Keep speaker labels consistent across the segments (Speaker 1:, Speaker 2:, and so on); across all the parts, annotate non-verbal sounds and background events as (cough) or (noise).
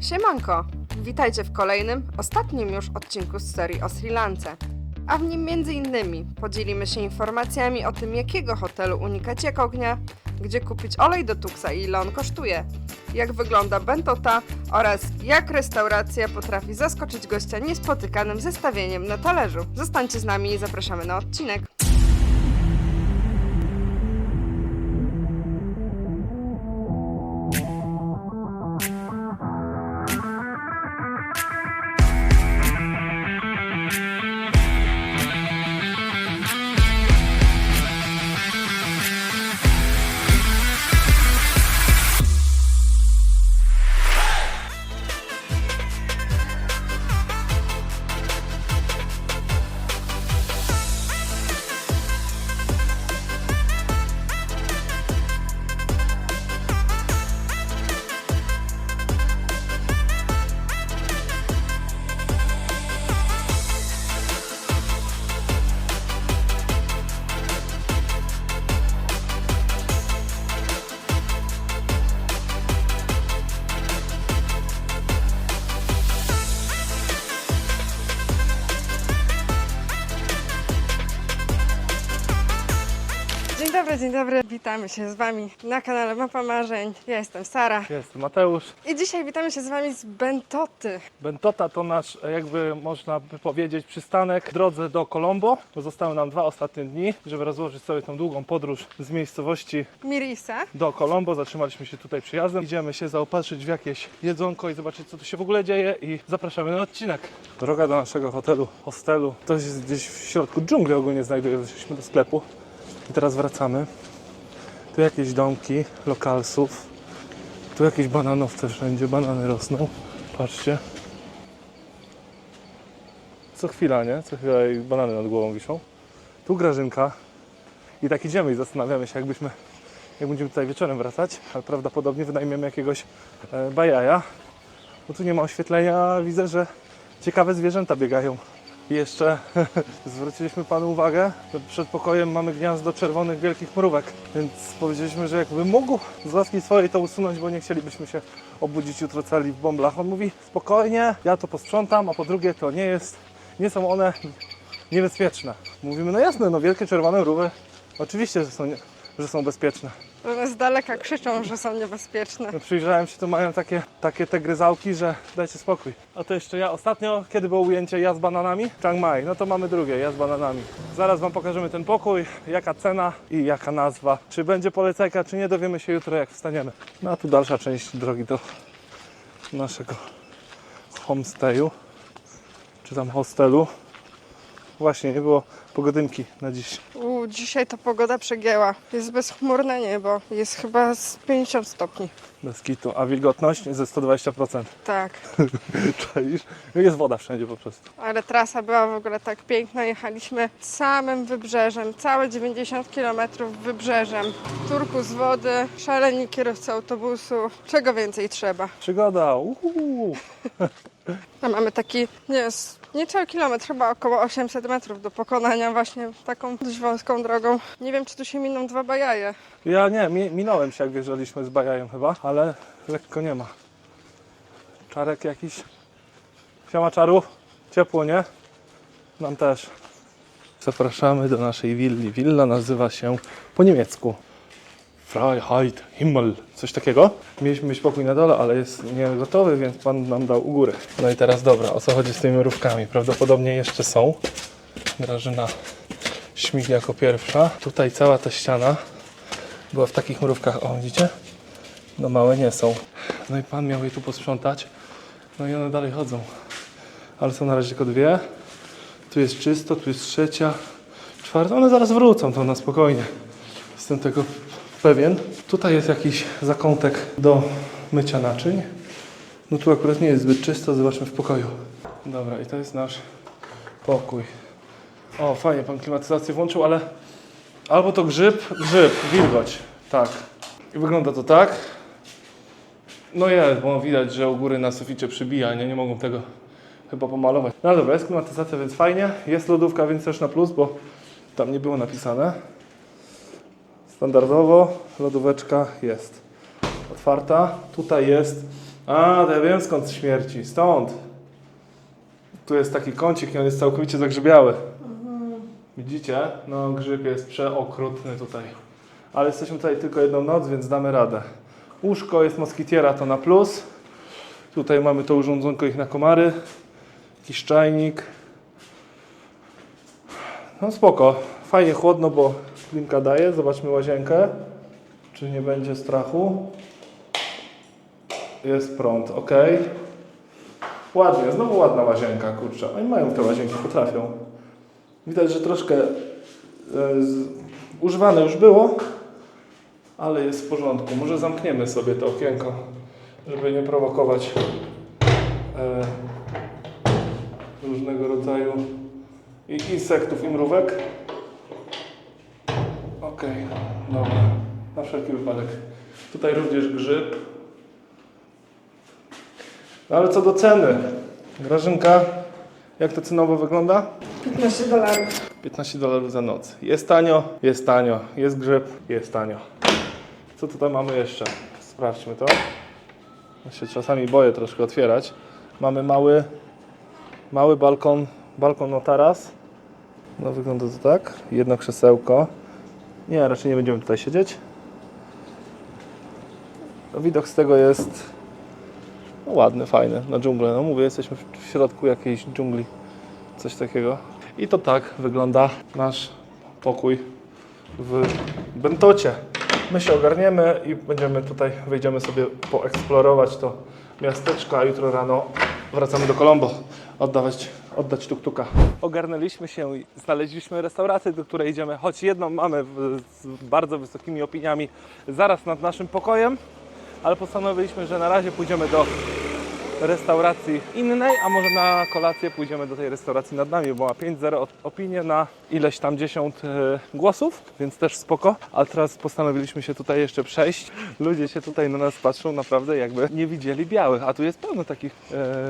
Speaker 1: Siemanko! Witajcie w kolejnym, ostatnim już odcinku z serii o Sri Lance. A w nim innymi podzielimy się informacjami o tym, jakiego hotelu unikać jak ognia, gdzie kupić olej do tuksa i ile on kosztuje, jak wygląda bentota oraz jak restauracja potrafi zaskoczyć gościa niespotykanym zestawieniem na talerzu. Zostańcie z nami i zapraszamy na odcinek. Dobry, dzień dobry. Witamy się z Wami na kanale Mapa Marzeń. Ja jestem Sara.
Speaker 2: Jest Mateusz.
Speaker 1: I dzisiaj witamy się z Wami z Bentoty.
Speaker 2: Bentota to nasz, e, jakby można by powiedzieć, przystanek w drodze do Colombo. Bo Zostały nam dwa ostatnie dni, żeby rozłożyć sobie tą długą podróż z miejscowości
Speaker 1: Mirisa.
Speaker 2: do Colombo. Zatrzymaliśmy się tutaj przyjazdem. Idziemy się zaopatrzyć w jakieś jedzonko i zobaczyć, co tu się w ogóle dzieje i zapraszamy na odcinek. Droga do naszego hotelu, hostelu. To jest gdzieś w środku dżungli ogólnie znajduje. Weszliśmy do sklepu i teraz wracamy. Tu jakieś domki lokalsów. Tu jakieś bananowce wszędzie, banany rosną. Patrzcie. Co chwila, nie? Co chwila i banany nad głową wiszą. Tu Grażynka. I tak idziemy i zastanawiamy się, jakbyśmy, jak będziemy tutaj wieczorem wracać, ale prawdopodobnie wynajmiemy jakiegoś e, bajaja. Bo tu nie ma oświetlenia, widzę, że ciekawe zwierzęta biegają. I jeszcze (laughs) zwróciliśmy Panu uwagę, że przed pokojem mamy gniazdo czerwonych wielkich mrówek, więc powiedzieliśmy, że jakby mógł z łaski swojej to usunąć, bo nie chcielibyśmy się obudzić jutro cali w bąblach. On mówi, spokojnie, ja to posprzątam, a po drugie to nie jest, nie są one niebezpieczne. Mówimy, no jasne, no wielkie czerwone mrówy, oczywiście, że są, że są bezpieczne.
Speaker 1: One z daleka krzyczą, że są niebezpieczne.
Speaker 2: No, przyjrzałem się, to mają takie, takie te gryzałki, że dajcie spokój. A to jeszcze ja ostatnio, kiedy było ujęcie ja z bananami? Chiang Mai, no to mamy drugie, ja z bananami. Zaraz Wam pokażemy ten pokój, jaka cena i jaka nazwa. Czy będzie polecajka, czy nie, dowiemy się jutro jak wstaniemy. No a tu dalsza część drogi do naszego homestayu, czy tam hostelu. Właśnie, nie było pogodynki na dziś.
Speaker 1: U, dzisiaj to pogoda przegięła. Jest bezchmurne niebo. Jest chyba z 50 stopni.
Speaker 2: Bez kitu. A wilgotność ze 120%.
Speaker 1: Tak. (laughs)
Speaker 2: Czaisz? Jest woda wszędzie po prostu.
Speaker 1: Ale trasa była w ogóle tak piękna. Jechaliśmy samym wybrzeżem. Całe 90 km wybrzeżem. Turku z wody, szaleni kierowcy autobusu. Czego więcej trzeba?
Speaker 2: Przygoda. Uhu. (laughs)
Speaker 1: A mamy taki, nie jest, niecały kilometr, chyba około 800 metrów do pokonania właśnie taką dość wąską drogą. Nie wiem, czy tu się miną dwa bajaje.
Speaker 2: Ja nie, mi, minąłem się jak wjeżdżaliśmy z bajajem chyba, ale lekko nie ma. Czarek jakiś. Siema czarów. Ciepło, nie? Nam też. Zapraszamy do naszej willi. Willa nazywa się po niemiecku Freiheit Himmel. Coś takiego. Mieliśmy mieć pokój na dole, ale jest nie gotowy, więc pan nam dał u góry. No i teraz dobra, o co chodzi z tymi mrówkami? Prawdopodobnie jeszcze są. Grażyna śmigli jako pierwsza. Tutaj cała ta ściana była w takich mrówkach. O, widzicie? No małe nie są. No i pan miał je tu posprzątać. No i one dalej chodzą. Ale są na razie tylko dwie. Tu jest czysto, tu jest trzecia, czwarta. One zaraz wrócą to na spokojnie. Jestem tego pewien. Tutaj jest jakiś zakątek do mycia naczyń. No tu akurat nie jest zbyt czysto, zobaczmy w pokoju. Dobra, i to jest nasz pokój. O, fajnie, pan klimatyzację włączył, ale albo to grzyb, grzyb, wilgoć. Tak. I wygląda to tak. No jest, bo widać, że u góry na suficie przybija, nie, nie mogą tego chyba pomalować. No dobra, jest klimatyzacja, więc fajnie. Jest lodówka, więc też na plus, bo tam nie było napisane. Standardowo lodóweczka jest otwarta. Tutaj jest A, to ja wiem skąd śmierci. Stąd. Tu jest taki kącik i on jest całkowicie zagrzybiały. Widzicie? No, grzyb jest przeokrutny tutaj. Ale jesteśmy tutaj tylko jedną noc, więc damy radę. Łóżko jest moskitiera, to na plus. Tutaj mamy to urządzonko ich na komary. Jakiś czajnik. No spoko. Fajnie chłodno, bo klimka daje. Zobaczmy łazienkę. Czy nie będzie strachu? Jest prąd, ok. Ładnie, znowu ładna łazienka, kurczę. Oni mają te łazienki, potrafią. Widać, że troszkę e, z, używane już było, ale jest w porządku. Może zamkniemy sobie to okienko, żeby nie prowokować e, różnego rodzaju i insektów i mrówek. Okej, dobra. Na wszelki wypadek. Tutaj również grzyb. No ale co do ceny? Grażynka, jak to cenowo wygląda?
Speaker 1: 15 dolarów.
Speaker 2: 15 dolarów za noc. Jest tanio, jest tanio. Jest grzyb, jest tanio. Co tutaj mamy jeszcze? Sprawdźmy to. Ja się czasami boję troszkę otwierać. Mamy mały, mały balkon, balkon o taras. No wygląda to tak. Jedno krzesełko. Nie, raczej nie będziemy tutaj siedzieć. No, widok z tego jest no, ładny, fajny, na dżunglę. No mówię, jesteśmy w środku jakiejś dżungli. Coś takiego. I to tak wygląda nasz pokój w Bentocie. My się ogarniemy i będziemy tutaj, wyjdziemy sobie poeksplorować to miasteczko, a jutro rano wracamy do Colombo oddawać, oddać tuktuka. Ogarnęliśmy się i znaleźliśmy restaurację, do której idziemy, choć jedną mamy z bardzo wysokimi opiniami zaraz nad naszym pokojem, ale postanowiliśmy, że na razie pójdziemy do restauracji innej, a może na kolację pójdziemy do tej restauracji nad nami, bo ma 5-0 op- opinię na ileś tam 10 e, głosów, więc też spoko. A teraz postanowiliśmy się tutaj jeszcze przejść. Ludzie się tutaj na nas patrzą naprawdę jakby nie widzieli białych, a tu jest pełno takich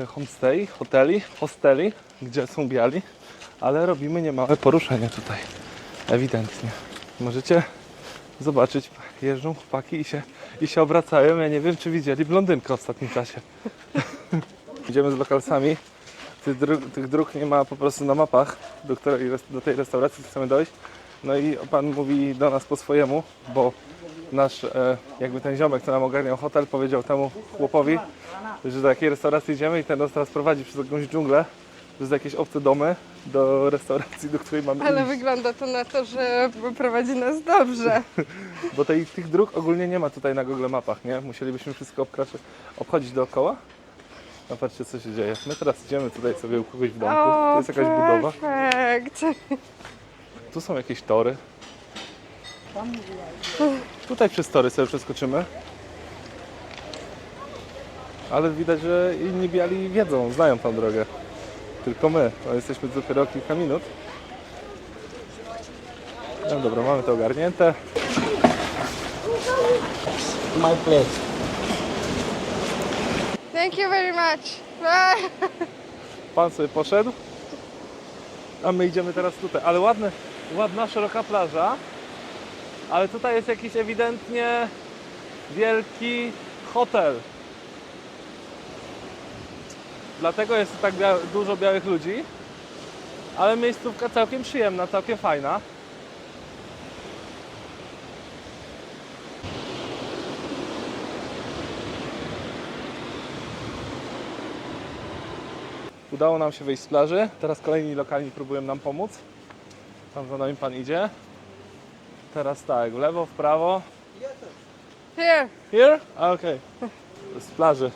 Speaker 2: e, homestay, hoteli, hosteli, gdzie są biali, ale robimy niemałe poruszenie tutaj, ewidentnie. Możecie zobaczyć, jeżdżą chłopaki i się, i się obracają. Ja nie wiem, czy widzieli blondynkę w ostatnim czasie. (laughs) Idziemy z lokalsami. Tych dróg, tych dróg nie ma po prostu na mapach, do, której, do tej restauracji chcemy dojść. No i pan mówi do nas po swojemu, bo nasz, e, jakby ten ziomek, co nam ogarniał hotel, powiedział temu chłopowi, że do jakiej restauracji idziemy i ten nas teraz prowadzi przez jakąś dżunglę, przez jakieś obce domy do restauracji, do której mamy
Speaker 1: Ale
Speaker 2: iść.
Speaker 1: wygląda to na to, że prowadzi nas dobrze. (laughs)
Speaker 2: Bo tej, tych dróg ogólnie nie ma tutaj na Google Mapach, nie? Musielibyśmy wszystko obkraczy, obchodzić dookoła. No patrzcie co się dzieje. My teraz idziemy tutaj sobie u kogoś w domku. To jest jakaś budowa.
Speaker 1: perfekt.
Speaker 2: Tu są jakieś tory. Tutaj przez tory sobie przeskoczymy. Ale widać, że inni biali wiedzą, znają tą drogę. Tylko my, bo jesteśmy tu dopiero kilka minut. No dobra, mamy to ogarnięte.
Speaker 3: my place.
Speaker 1: Thank you very much. Bye.
Speaker 2: Pan sobie poszedł, a my idziemy teraz tutaj. Ale ładny, ładna, szeroka plaża. Ale tutaj jest jakiś ewidentnie wielki hotel. Dlatego jest tak bia- dużo białych ludzi. Ale miejscówka całkiem przyjemna, całkiem fajna. Udało nam się wyjść z plaży. Teraz kolejni lokalni próbują nam pomóc. Tam za nami pan idzie. Teraz tak, w lewo, w prawo.
Speaker 1: Here.
Speaker 2: Here? Okej. Z plaży.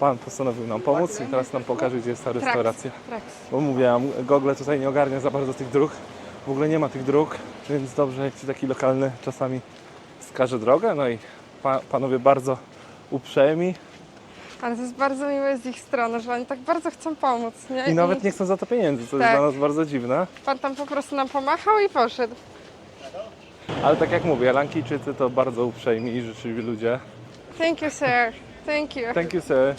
Speaker 2: Pan postanowił nam pomóc i teraz nam pokaże, gdzie jest ta restauracja.
Speaker 1: Traks.
Speaker 2: Bo mówiłam, Google tutaj nie ogarnia za bardzo tych dróg. W ogóle nie ma tych dróg, więc dobrze, jak ci taki lokalny czasami wskaże drogę. No i pa, panowie bardzo uprzejmi
Speaker 1: Ale to jest bardzo miłe z ich strony, że oni tak bardzo chcą pomóc. Nie?
Speaker 2: i nawet nie chcą za to pieniędzy, co jest
Speaker 1: Tak.
Speaker 2: dla nas bardzo dziwne.
Speaker 1: Pan tam po prostu nam pomachał i poszedł.
Speaker 2: Ale tak jak mówię, Lankijczycy to bardzo uprzejmi i życzliwi ludzie.
Speaker 1: Thank you, sir. Thank you.
Speaker 2: Thank you, sir.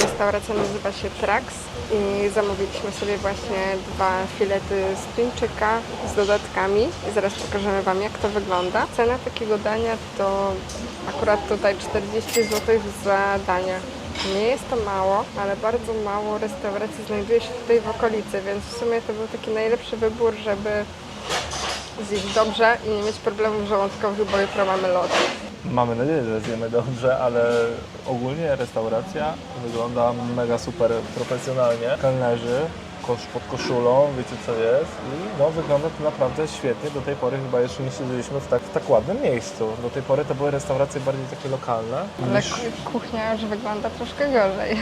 Speaker 1: Restauracja nazywa się Trax i zamówiliśmy sobie właśnie dwa filety z tuńczyka z dodatkami i zaraz pokażemy Wam jak to wygląda. Cena takiego dania to akurat tutaj 40 zł za danie. Nie jest to mało, ale bardzo mało restauracji znajduje się tutaj w okolicy, więc w sumie to był taki najlepszy wybór, żeby zjeść dobrze i nie mieć problemów żołądkowych, bo jutro mamy lot.
Speaker 2: Mamy nadzieję, że zjemy dobrze, ale ogólnie restauracja wygląda mega super profesjonalnie. Kelnerzy kosz pod koszulą, wiecie co jest i no wygląda to naprawdę świetnie. Do tej pory chyba jeszcze nie siedzieliśmy w tak, w tak ładnym miejscu. Do tej pory to były restauracje bardziej takie lokalne.
Speaker 1: Ale
Speaker 2: niż-
Speaker 1: ku- kuchnia już wygląda troszkę gorzej.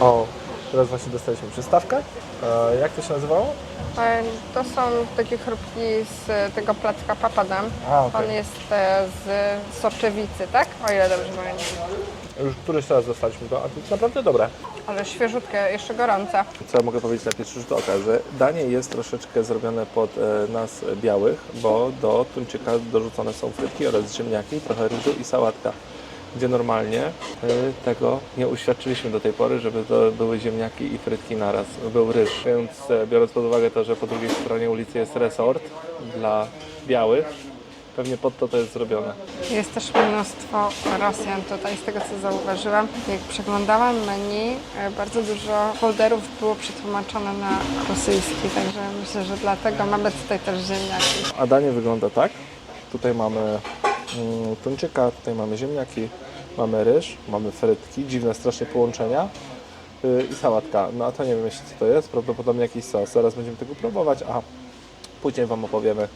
Speaker 2: O, teraz właśnie dostaliśmy przystawkę. E, jak to się nazywało?
Speaker 1: E, To są takie chrupki z tego placka papadam.
Speaker 2: A, okej.
Speaker 1: On jest e, z soczewicy, tak? O ile dobrze pamiętam.
Speaker 2: Już któryś raz dostaliśmy to, a to jest naprawdę dobre.
Speaker 1: Ale świeżutkie, jeszcze gorące.
Speaker 2: Co ja mogę powiedzieć na pierwszy rzut oka, że danie jest troszeczkę zrobione pod e, nas białych, bo do tuńczyka dorzucone są frytki oraz ziemniaki, trochę ryżu i sałatka. Gdzie normalnie e, tego nie uświadczyliśmy do tej pory, żeby to były ziemniaki i frytki naraz. Był ryż, więc e, biorąc pod uwagę to, że po drugiej stronie ulicy jest resort dla białych, pewnie pod to to jest zrobione.
Speaker 1: Jest też mnóstwo Rosjan tutaj, z tego co zauważyłam. Jak przeglądałam menu, e, bardzo dużo folderów było przetłumaczone na rosyjski, także myślę, że dlatego mamy tutaj też ziemniaki.
Speaker 2: A danie wygląda tak. Tutaj mamy mm, tuńczyka, tutaj mamy ziemniaki, mamy ryż, mamy frytki, dziwne strasznie połączenia yy, i sałatka. No a to nie wiem jeszcze co to jest, prawdopodobnie jakiś sos. Zaraz będziemy tego próbować, a później Wam opowiemy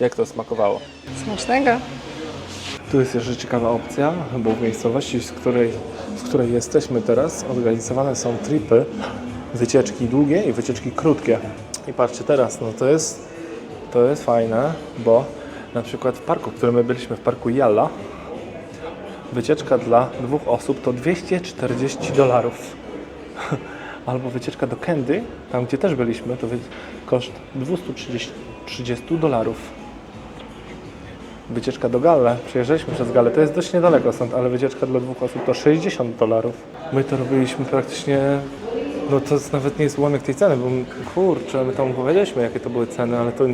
Speaker 2: jak to smakowało.
Speaker 1: Smacznego!
Speaker 2: Tu jest jeszcze ciekawa opcja, bo w miejscowości, z której, z której jesteśmy teraz, organizowane są tripy, wycieczki długie i wycieczki krótkie. I patrzcie teraz, no to jest, to jest fajne, bo na przykład w parku, w którym my byliśmy, w parku Jalla, wycieczka dla dwóch osób to 240 dolarów. (laughs) Albo wycieczka do Candy, tam gdzie też byliśmy, to koszt 230 30 dolarów wycieczka do Galle. Przejeżdżaliśmy przez Galę, to jest dość niedaleko stąd, ale wycieczka dla dwóch osób to 60 dolarów. My to robiliśmy praktycznie, no to nawet nie jest ułamek tej ceny, bo kurczę, my tam powiedzieliśmy jakie to były ceny, ale to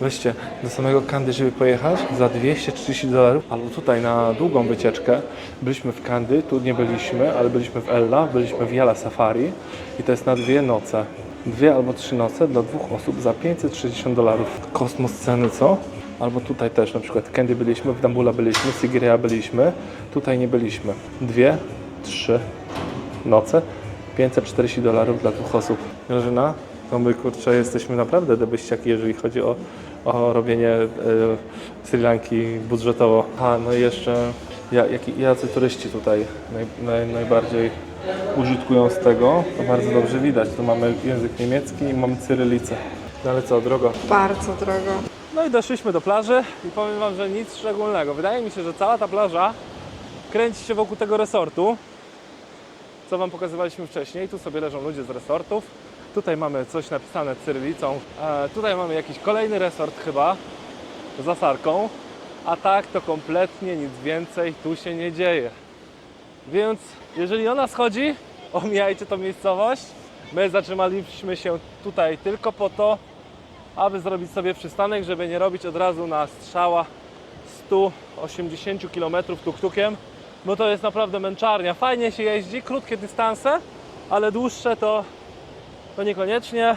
Speaker 2: weźcie do samego Kandy, żeby pojechać za 230 dolarów, albo tutaj na długą wycieczkę. Byliśmy w Kandy, tu nie byliśmy, ale byliśmy w Ella, byliśmy w Jala Safari i to jest na dwie noce. Dwie albo trzy noce dla dwóch osób za 560 dolarów. Kosmos ceny, co? Albo tutaj też, na przykład Candy byliśmy, w Dambula byliśmy, Sigiriya byliśmy, tutaj nie byliśmy. Dwie, trzy noce, 540 dolarów dla dwóch osób. Grażyna, to my kurczę jesteśmy naprawdę debyściaki, jeżeli chodzi o, o robienie e, Sri Lanki budżetowo. A, no i jeszcze ja, jak, jacy turyści tutaj naj, naj, najbardziej użytkują z tego, to bardzo dobrze widać. Tu mamy język niemiecki i mamy cyrylicę. No ale co, drogo?
Speaker 1: Bardzo drogo.
Speaker 2: No i doszliśmy do plaży i powiem Wam, że nic szczególnego. Wydaje mi się, że cała ta plaża kręci się wokół tego resortu, co Wam pokazywaliśmy wcześniej. Tu sobie leżą ludzie z resortów. Tutaj mamy coś napisane cyrylicą. E, tutaj mamy jakiś kolejny resort chyba z asarką. A tak to kompletnie nic więcej tu się nie dzieje. Więc jeżeli o nas chodzi, omijajcie tą miejscowość. My zatrzymaliśmy się tutaj tylko po to, aby zrobić sobie przystanek, żeby nie robić od razu na strzała 180 km tuktukiem, bo to jest naprawdę męczarnia. Fajnie się jeździ, krótkie dystanse, ale dłuższe to, to niekoniecznie.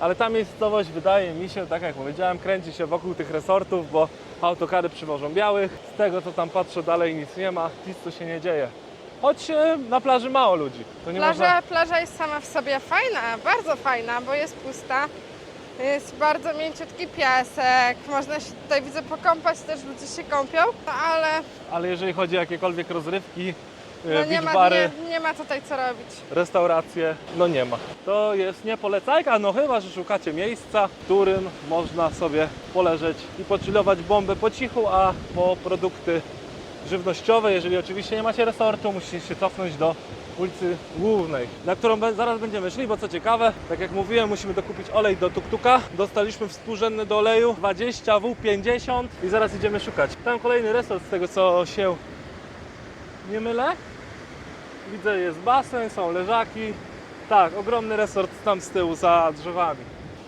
Speaker 2: Ale ta miejscowość wydaje mi się, tak jak powiedziałem, kręci się wokół tych resortów, bo autokary przywożą białych. Z tego co tam patrzę dalej nic nie ma, nic tu się nie dzieje. Choć e, na plaży mało ludzi. To nie
Speaker 1: Plaża,
Speaker 2: można...
Speaker 1: plaża jest sama w sobie fajna, bardzo fajna, bo jest pusta. Jest bardzo mięciutki piasek, można się tutaj widzę pokąpać, też ludzie się kąpią, ale
Speaker 2: Ale jeżeli chodzi o jakiekolwiek rozrywki,
Speaker 1: no
Speaker 2: e,
Speaker 1: nie,
Speaker 2: beach
Speaker 1: ma,
Speaker 2: bary,
Speaker 1: nie, nie ma tutaj co robić.
Speaker 2: restauracje, no nie ma. To jest nie polecajka, no chyba, że szukacie miejsca, w którym można sobie poleżeć i pochillować bombę po cichu, a po produkty żywnościowe, jeżeli oczywiście nie macie resortu, musicie się cofnąć do ulicy Głównej, na którą be- zaraz będziemy szli, bo co ciekawe, tak jak mówiłem, musimy dokupić olej do tuktuka. Dostaliśmy współrzędny do oleju 20 W 50 i zaraz idziemy szukać. Tam kolejny resort z tego co się nie mylę. Widzę, jest basen, są leżaki. Tak, ogromny resort tam z tyłu za drzewami.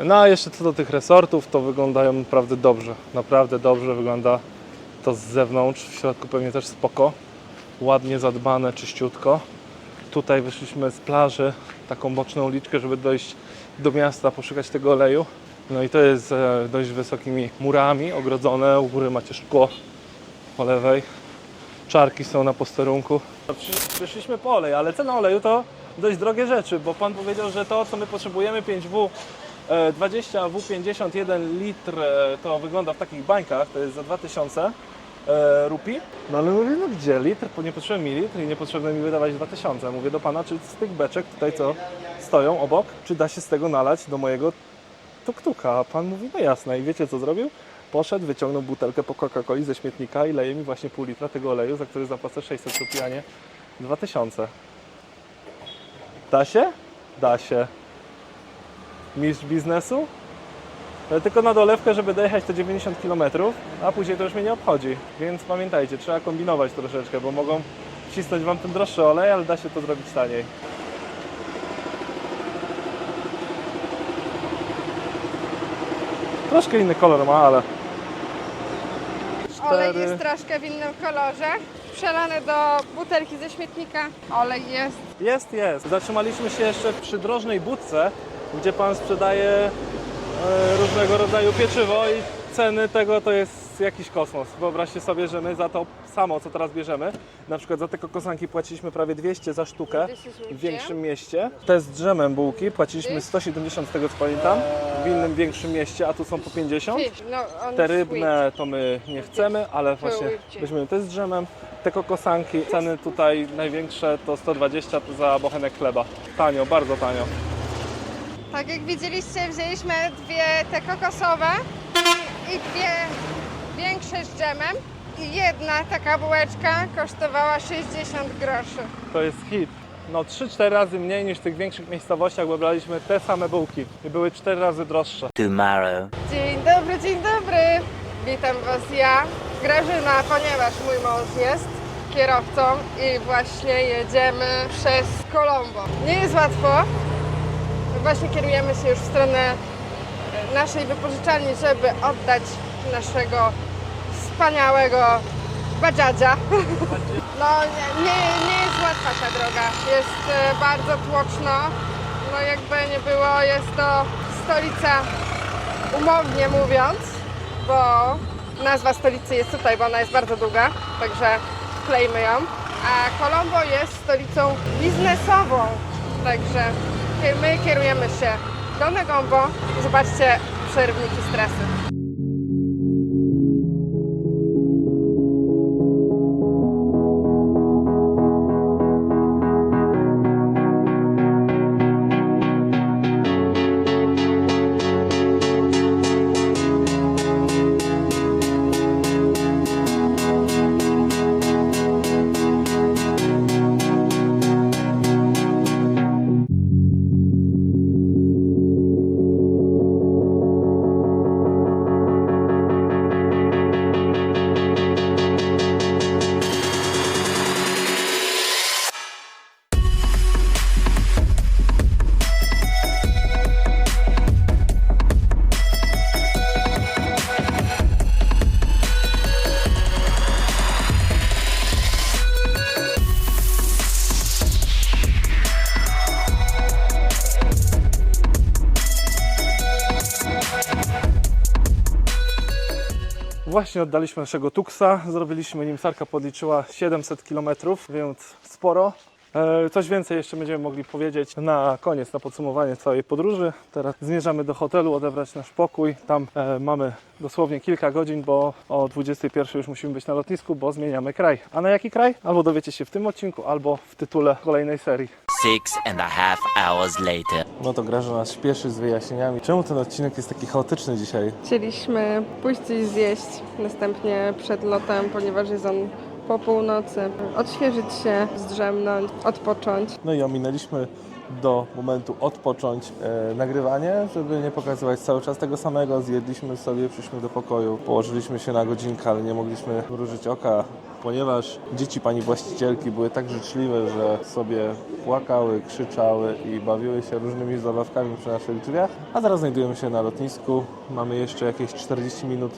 Speaker 2: No a jeszcze co do tych resortów, to wyglądają naprawdę dobrze. Naprawdę dobrze wygląda to z zewnątrz. W środku pewnie też spoko. ładnie zadbane, czyściutko. Tutaj wyszliśmy z plaży, taką boczną uliczkę, żeby dojść do miasta, poszukać tego oleju. No i to jest e, dość wysokimi murami ogrodzone. U góry macie szkło po lewej. Czarki są na posterunku. Przyszliśmy po olej, ale cena oleju to dość drogie rzeczy, bo pan powiedział, że to co my potrzebujemy 5W e, 20 W51 litr e, to wygląda w takich bańkach, to jest za 2000 e, rupi. No ale mówię, no gdzie litr? Bo nie potrzebny mi litr i nie potrzebne mi wydawać 2000. Mówię do pana, czy z tych beczek tutaj co stoją obok, czy da się z tego nalać do mojego tuktuka? A pan mówi, no jasne. I wiecie co zrobił? Poszedł, wyciągnął butelkę po Coca-Coli ze śmietnika i leje mi właśnie pół litra tego oleju, za który zapłacę 600 rupi, a nie 2000. Da się? Da się. Mistrz biznesu? Ale tylko na dolewkę, żeby dojechać te 90 km, a później to już mnie nie obchodzi. Więc pamiętajcie, trzeba kombinować troszeczkę, bo mogą wcisnąć Wam ten droższy olej, ale da się to zrobić taniej. Troszkę inny kolor ma, ale...
Speaker 1: Olej jest troszkę w innym kolorze. Przelany do butelki ze śmietnika. Olej jest.
Speaker 2: Jest, jest. Zatrzymaliśmy się jeszcze przy drożnej budce, gdzie pan sprzedaje e, różnego rodzaju pieczywo i ceny tego to jest jakiś kosmos. Wyobraźcie sobie, że my za to samo, co teraz bierzemy, na przykład za te kokosanki płaciliśmy prawie 200 za sztukę w większym mieście. Te z drzemem bułki płaciliśmy 170 z tego co pamiętam, w innym większym mieście, a tu są po 50.
Speaker 1: Fish, no,
Speaker 2: Te rybne to my nie chcemy, ale właśnie weźmiemy te z drzemem. Te kokosanki, ceny tutaj największe to 120 za bochenek chleba. Tanio, bardzo tanio.
Speaker 1: Tak jak widzieliście, wzięliśmy dwie te kokosowe i dwie większe z dżemem. I jedna taka bułeczka kosztowała 60 groszy.
Speaker 2: To jest hit. No 3-4 razy mniej niż w tych większych miejscowościach, bo braliśmy te same bułki i były 4 razy droższe.
Speaker 3: tomorrow.
Speaker 1: Dzień dobry, dzień dobry. Witam Was ja, Grażyna, ponieważ mój mąż jest kierowcą i właśnie jedziemy przez Kolombo. Nie jest łatwo. Właśnie kierujemy się już w stronę naszej wypożyczalni, żeby oddać naszego wspaniałego Bajadzia. (laughs) No nie, nie, jest łatwa ta droga. Jest e, bardzo tłoczno. No jakby nie było, jest to stolica umownie mówiąc, bo nazwa stolicy jest tutaj, bo ona jest bardzo długa, także wklejmy ją. A Colombo jest stolicą biznesową, także my kierujemy się do Negombo. Zobaczcie przerwniki z
Speaker 2: Właśnie oddaliśmy naszego Tuxa, zrobiliśmy nim, Sarka podliczyła 700 km, więc sporo. E, Coś więcej jeszcze będziemy mogli powiedzieć na koniec, na podsumowanie całej podróży. Teraz zmierzamy do hotelu, odebrać nasz pokój. Tam e, mamy dosłownie kilka godzin, bo o 21 już musimy być na lotnisku, bo zmieniamy kraj. A na jaki kraj? Albo dowiecie się w tym odcinku, albo w tytule kolejnej serii.
Speaker 3: Six and a half hours later.
Speaker 2: No to Grażyna śpieszy z wyjaśnieniami. Czemu ten odcinek jest taki chaotyczny dzisiaj?
Speaker 1: Chcieliśmy pójść coś zjeść, następnie przed lotem, ponieważ jest on po północy, odświeżyć się, zdrzemnąć, odpocząć.
Speaker 2: No i ominęliśmy do momentu odpocząć e, nagrywanie, żeby nie pokazywać cały czas tego samego. Zjedliśmy sobie, przyszliśmy do pokoju, położyliśmy się na godzinkę, ale nie mogliśmy mrużyć oka, ponieważ dzieci pani właścicielki były tak życzliwe, że sobie płakały, krzyczały i bawiły się różnymi zabawkami przy naszych drzwiach. A teraz znajdujemy się na lotnisku. Mamy jeszcze jakieś 40 minut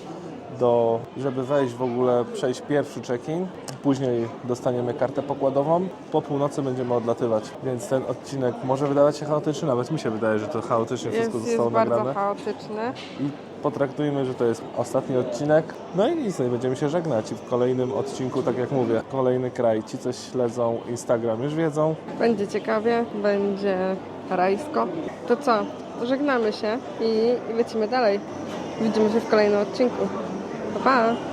Speaker 2: do, żeby wejść w ogóle, przejść pierwszy check-in. Później dostaniemy kartę pokładową. Po północy będziemy odlatywać, więc ten odcinek może wydawać się chaotyczny, nawet mi się wydaje, że to chaotycznie wszystko
Speaker 1: Jest, jest
Speaker 2: zostało
Speaker 1: bardzo
Speaker 2: nagrane.
Speaker 1: chaotyczny.
Speaker 2: I potraktujmy, że to jest ostatni odcinek. No i nic, no i będziemy się żegnać. I w kolejnym odcinku, tak jak mówię, kolejny kraj. Ci, co śledzą Instagram, już wiedzą.
Speaker 1: Będzie ciekawie, będzie rajsko. To co? Żegnamy się i lecimy dalej. Widzimy się w kolejnym odcinku. Pa, pa!